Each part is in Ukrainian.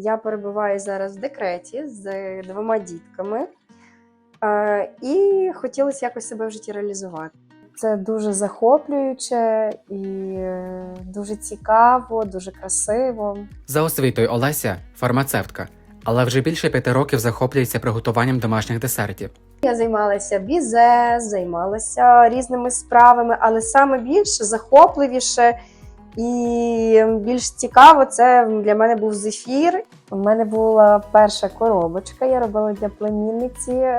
Я перебуваю зараз в декреті з двома дітками. Е, І хотілося якось себе в житті реалізувати. Це дуже захоплююче і е, дуже цікаво, дуже красиво. За освітою Олеся фармацевтка, але вже більше п'яти років захоплюється приготуванням домашніх десертів. Я займалася бізе, займалася різними справами, але саме більше захопливіше і більш цікаво це для мене був зефір. У мене була перша коробочка, я робила для племінниці.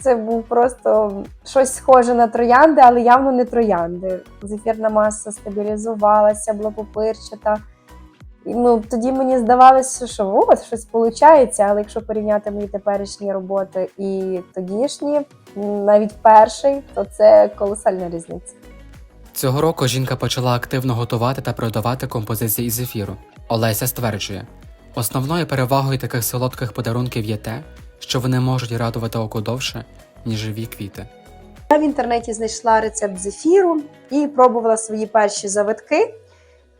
Це був просто щось схоже на троянди, але явно не троянди. Зефірна маса стабілізувалася, була попирчата. І, ну, тоді мені здавалося, що от щось виходить, але якщо порівняти мої теперішні роботи і тодішні, навіть перший, то це колосальна різниця. Цього року жінка почала активно готувати та продавати композиції із ефіру. Олеся стверджує, основною перевагою таких солодких подарунків є те, що вони можуть радувати око довше, ніж живі квіти. Я в інтернеті знайшла рецепт зефіру і пробувала свої перші завитки.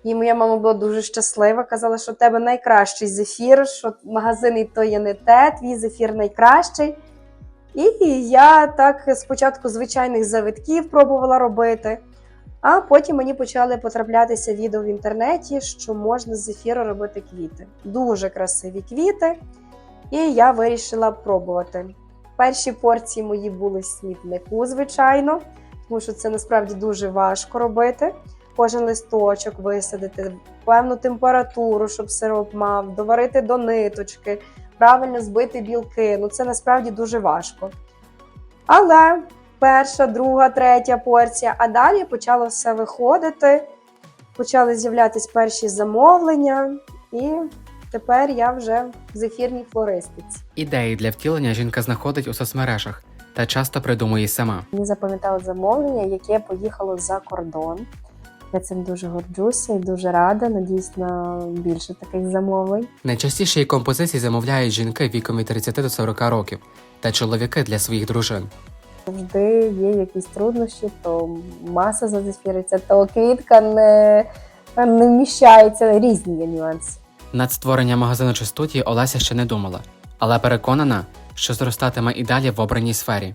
І моя мама була дуже щаслива, казала, що в тебе найкращий зефір, що магазини то є не те, твій зефір найкращий. І я так спочатку звичайних завитків пробувала робити, а потім мені почали потраплятися відео в інтернеті, що можна з зефіру робити квіти. Дуже красиві квіти. І я вирішила пробувати. Перші порції мої були в смітнику, звичайно, тому що це насправді дуже важко робити. Кожен листочок висадити, певну температуру, щоб сироп мав, доварити до ниточки, правильно збити білки. Ну це насправді дуже важко. Але перша, друга, третя порція, а далі почало все виходити, почали з'являтися перші замовлення, і тепер я вже в зефірній флористиці. Ідеї для втілення жінка знаходить у соцмережах та часто придумує сама. Мені запам'ятало замовлення, яке поїхало за кордон. Я цим дуже горджуся і дуже рада. Надіюсь на більше таких замовлень. Найчастіше її композиції замовляють жінки віком від 30 до 40 років та чоловіки для своїх дружин. Завжди є якісь труднощі, то маса зазефіриться, то квітка не, не вміщається. Різні є нюанси. Над створенням магазину чи студії Олеся ще не думала, але переконана, що зростатиме і далі в обраній сфері.